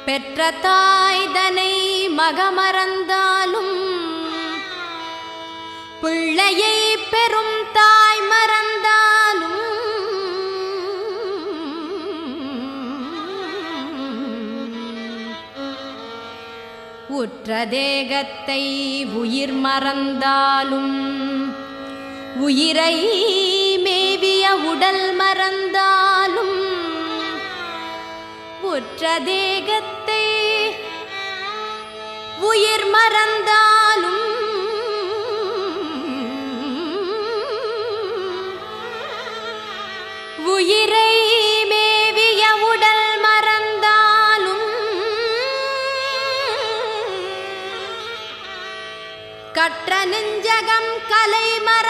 பெற்ற தாய்தனை மகமறந்தாலும் பிள்ளையை பெறும் தாய் மறந்தாலும் உற்ற தேகத்தை உயிர் மறந்தாலும் உயிரை மேவி உற்ற தேகத்தை உயிர் மறந்தாலும் உயிரை மேவிய உடல் மறந்தாலும் கற்ற நெஞ்சகம் கலை மற